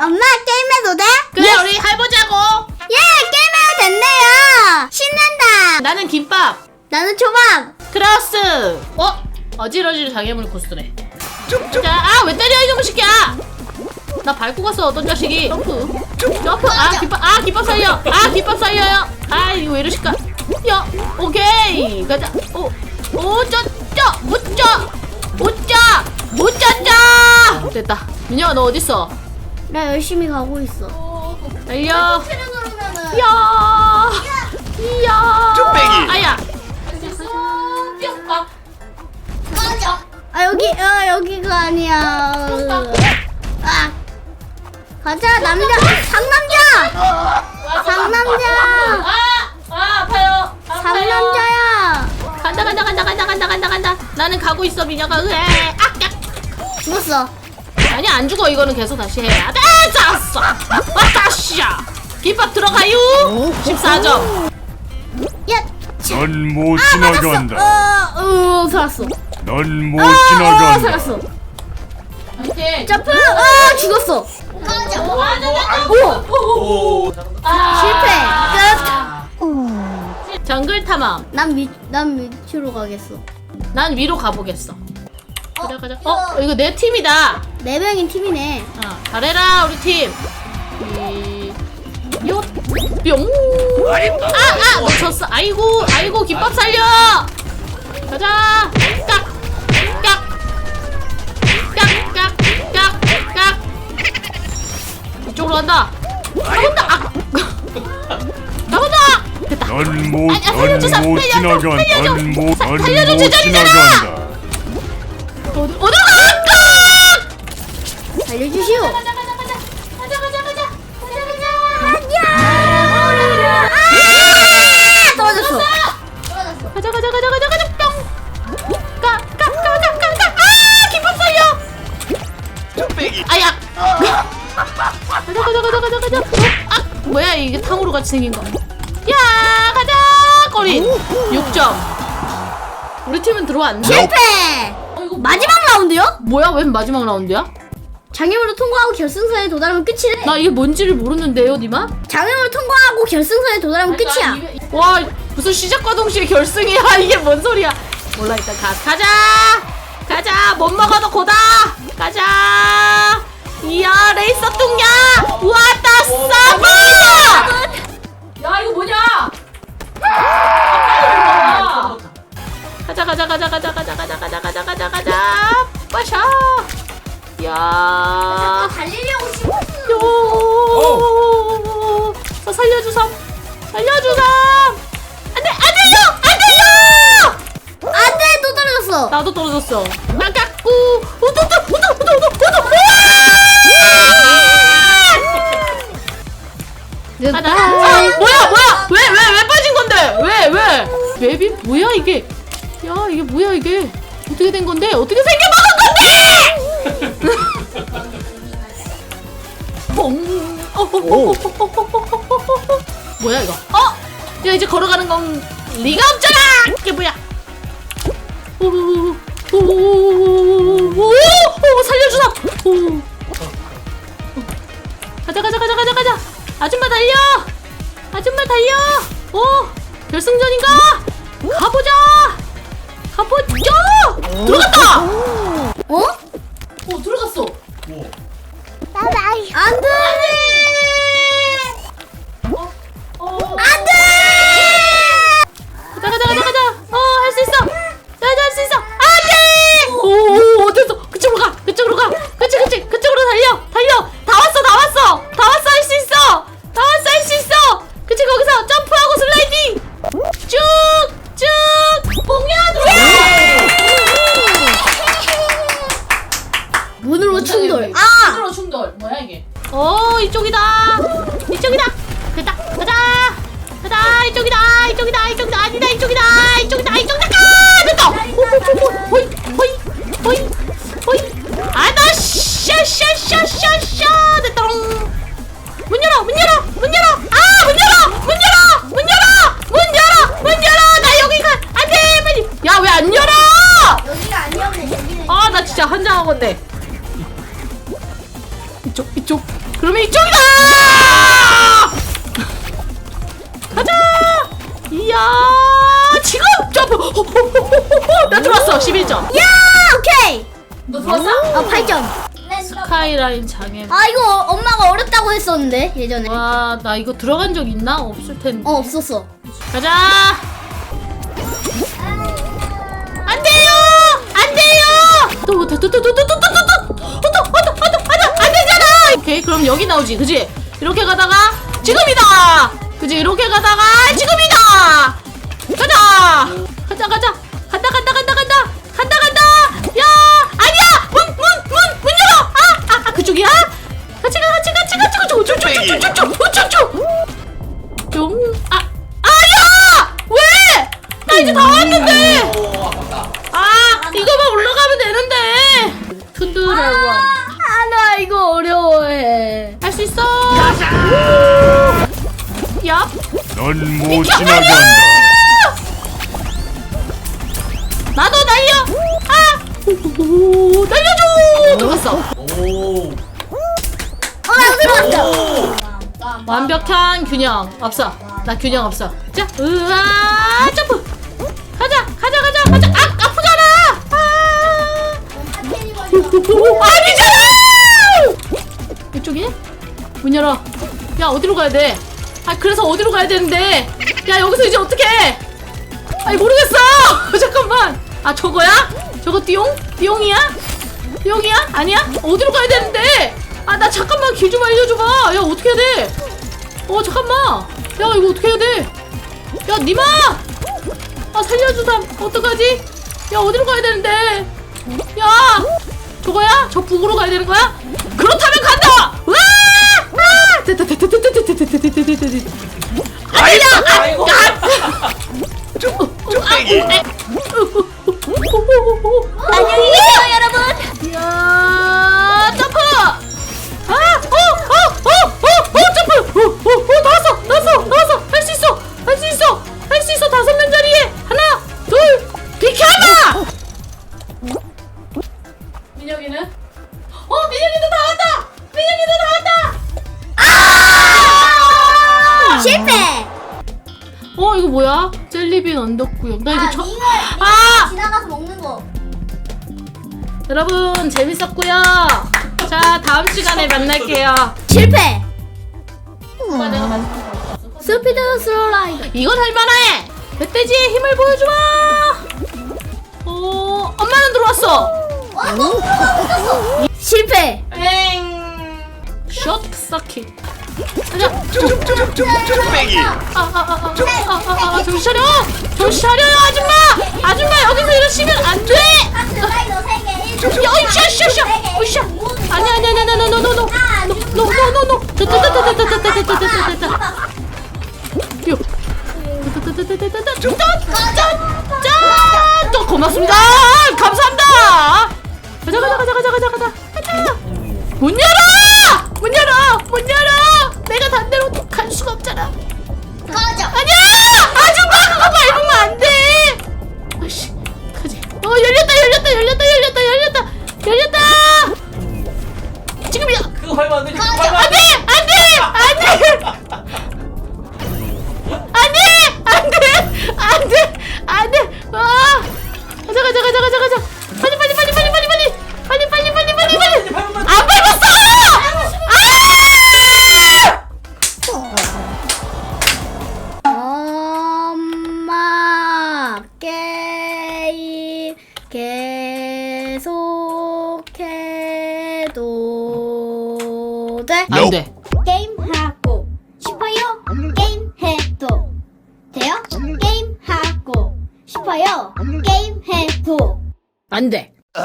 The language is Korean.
엄마 게임해도 돼? 그래 우리 해보자고. 예 게임해도 된대요 신난다 나는 김밥. 나는 초밥 크라우스. 어? 어지러지를 장애물 코스네. 자, 아, 왜 때려, 이놈의 새끼야! 나 밟고 갔어, 어떤 자식이. 점프. 점프. 아, 김밥, 아, 김밥 살려. 아, 김밥 살려요. 아, 이거 왜 이러실까? 야, 오케이. 가자. 오, 오, 쩌, 쩌, 못 쩌, 못 쩌, 못 쩌, 쩌! 됐다. 민영아, 너 어딨어? 나 열심히 가고 있어. 달려. 야, 이야. 쭈빼기. 아야. 아 여기 어 여기가 아니야. 아. 가자 남자. 상남자! 상남자! 아, 아, 아파요. 아파요. 상남자야. 간다 간다 간다 간다 간다 간다 간다. 나는 가고 있어 미녀가 으에. 악약 죽었어 아니 안 죽어. 이거는 계속 다시 해야 돼 잤어. 아따씨야. 김밥 들어가요. 14점. 야 넌못 아, 지나간다. 어, 어 살았어. 넌 못 어, 지나간다. 살았어. 이렇게 점프. 어 죽었어. 오 실패. 정글 탐험. 끝 난밑난 밑으로 가겠어. 난 위로 가보겠어 가자 가자 어 이거 내 팀이다 네 명인 팀이네 어, 잘해라 우리 팀 이... 요! 뿅! 아! 아! 놓쳤어 아이고 아이고 김밥 살려 가자 깍! 깍! 깍! 깍! 깍! 깍! 이쪽으로 간다 나온다! 아! 나온다! 됐다 넌 못, 아니야, 살려줘, 넌못 살려줘, 지나간다. 살려줘. 넌 못, 살려줘, 못 제자리잖아. 지나간다. 알려주시오 가자 가자 가자 가자 가자 가자 아 떨어졌어 가자 가자 가자 가자 가자 뿅! 가! 가! 가! 가! 가! 가! 아! 김밥 살려! 아야! 가자 가자 가자 가자 가자 어? 아! 뭐야 이게 탕후루 같이 생긴 거 야! 가자! 꼬린! 6점 우리 팀은 들어왔네? 실패 어, 마지막 라운드요? 뭐야 웬 마지막 라운드야? 장애물을 통과하고 결승선에 도달하면 끝이래 나 이게 뭔지를 모르는데요 니마? 장애물을 통과하고 결승선에 도달하면 끝이야 와 무슨 시작과 동시에 결승이야 이게 뭔 소리야 몰라 일단 가 가자 가자 못 먹어도 고다 가자 이야 레이서 뚱냐 왔다 싸바 야 이거 뭐냐 가자 가자 가자 가자 가자 가자 가자 가자 가자 가자 빠샤 야 달리려고 싶어 요. 저 살려주삼. 살려주삼. 안돼 안돼요 안돼요. 안돼 또 떨어졌어 나도 떨어졌어. 아깝고. 우두두 우두 우두 우두 우두. 가자. 아, 뭐야 뭐야 왜 왜 왜 빠진 건데 왜 왜? 맵이 뭐야 이게? 야 이게 뭐야 이게? 어떻게 된 건데? 어떻게 생겨 먹은 건데? 봉. 뭐야 이거? 어? 야 이제 걸어가는 건 리가 없잖아. 이게 뭐야? 오오오오오오오오 살려주라. 오. 가자 가자 가자 가자 가자. 아줌마 달려. 아줌마 달려. 오 결승전인가? 가보자. 가보자. 들어갔다. 어? 안 돼! 문으로 충돌. 아! 으로 충돌. 뭐야 이게? 어 이쪽이다. 이쪽이다. 됐다. 가자. 가자. 이쪽이다. 이쪽이다. 이쪽이다. 아니다. 이쪽이다. 이쪽이다. 이쪽이다 아! 됐다! 호이 호이 호이 호이 아나 샤샤샤샤샤. 됐다. 문 열어 문 열어 문 열어. 아 문 열어 문 열어 문 열어 문 열어 문 열어. 나 여기 가 안돼 빨리. 야왜 안 열어? 여기가 아니었네 여기는. 아 나 진짜 한장하건데 11점. 야 오케이. 너 들어왔어? 아 8점. 스카이라인 장애. 아 이거 엄마가 어렵다고 했었는데 예전에. 와, 나 이거 들어간 적 있나? 없을 텐데. 어 없었어. 가자! 안 돼요! 안 돼요! 또, 또, 또, 또, 또, 또, 또, 또, 또, 또, 또, 또, 또, 또, 안 되잖아! 오케이, 그럼 여기 나오지, 그지? 이렇게 가다가, 지금이다! 그지? 이렇게 가다가, 지금이다! 가자! 가자, 가자! 투두라원. 아 나 이거 어려워해. 할 수 있어! 야! 넌못 지나간다. 나도 날려! 아! 오, 날려줘! 들어갔어. 어나 들어왔어. 완벽한 균형 없어. 나 균형 없어. 자, 으아, 점프! 아니잖아! 이쪽이? 문 열어. 야, 어디로 가야 돼? 아, 그래서 어디로 가야 되는데? 야, 여기서 이제 어떻게? 아니, 모르겠어! 잠깐만. 아, 저거야? 저거 띠용? 띠용이야? 띠용이야? 아니야? 어디로 가야 되는데? 아, 나 잠깐만 길 좀 알려줘봐. 야, 어떻게 해야 돼? 어, 잠깐만. 야, 이거 어떻게 해야 돼? 야, 니마! 아, 살려주삼. 어떡하지? 야, 어디로 가야 되는데? 야! 저거야? 저 북으로 가야 되는 거야? 그렇다면 간다! 와! 아! 됐다, 됐다, 됐다, 됐다, 됐다, 됐다, 됐다, 됐다, 됐다. 아니야! 아이고. 쭈빼기. 안녕히 계세요 언덕구역. 나 이거 아, 처... 이걸 아! 지나가서 먹는 거. 여러분 재밌었고요. 자 다음 시간에 만날게요. 실패. 내가 만- 스피드 슬라이드. 이건 할만해. 멧돼지의 힘을 보여주마. 어 엄마는 들어왔어. 실패. 숏 서킷. 쭈빼기. 아아아아아아아 정신 차려. 정신 차려요 아줌마. 아줌마 여기서 이러시면 안 돼. 슬라이더 세 개. 야, 으쌰. 아니 아니 아니 아니 아니 노노노 노 노노노 됐다 요 짠짠짠 또 고맙습니다 감사합니다 가자 가자 가자 가자 가자 가자 가자 문 열어 문 열어 문 열어 계속해도 돼? 안돼 게임 하고 싶어요? 게임 해도 돼요? 게임 하고 싶어요? 게임 해도 안 돼